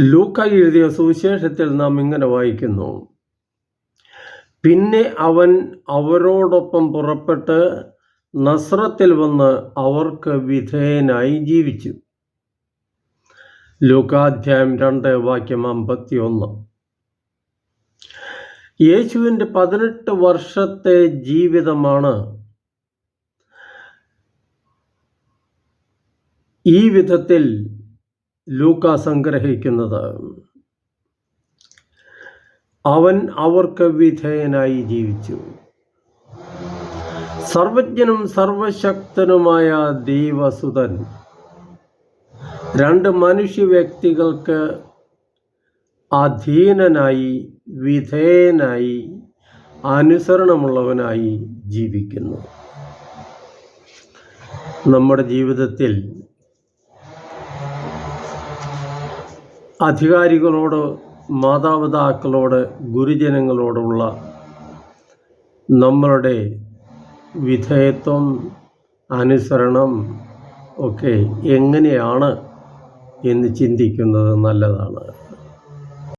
ലൂക്ക എഴുതിയ സുവിശേഷത്തിൽ നാം ഇങ്ങനെ വായിക്കുന്നു. പിന്നെ അവൻ അവരോടൊപ്പം പുറപ്പെട്ട് നസ്രത്തിൽ വന്ന് അവർക്ക് വിധേയനായി ജീവിച്ചു. ലൂക്കാധ്യായം രണ്ട് വാക്യം അമ്പത്തി ഒന്ന് യേശുവിന്റെ പതിനെട്ട് വർഷത്തെ ജീവിതമാണ് ഈ വിധത്തിൽ ലൂക്ക സംഗ്രഹിക്കുന്നത് അവൻ അവർക്ക് വിധേയനായി ജീവിച്ചു. സർവജ്ഞനും സർവശക്തനുമായ ദൈവസുതൻ. രണ്ട് മനുഷ്യ വ്യക്തികൾക്ക് അധീനനായി വിധേയനായി അനുസരണമുള്ളവനായി ജീവിക്കുന്നു. നമ്മുടെ ജീവിതത്തിൽ അധികാരികളോട് മാതാപിതാക്കളോട് ഗുരുജനങ്ങളോടുള്ള നമ്മളുടെ വിധേയത്വം അനുസരണം ഒക്കെ എങ്ങനെയാണ് എന്ന് ചിന്തിക്കുന്നത് നല്ലതാണ്.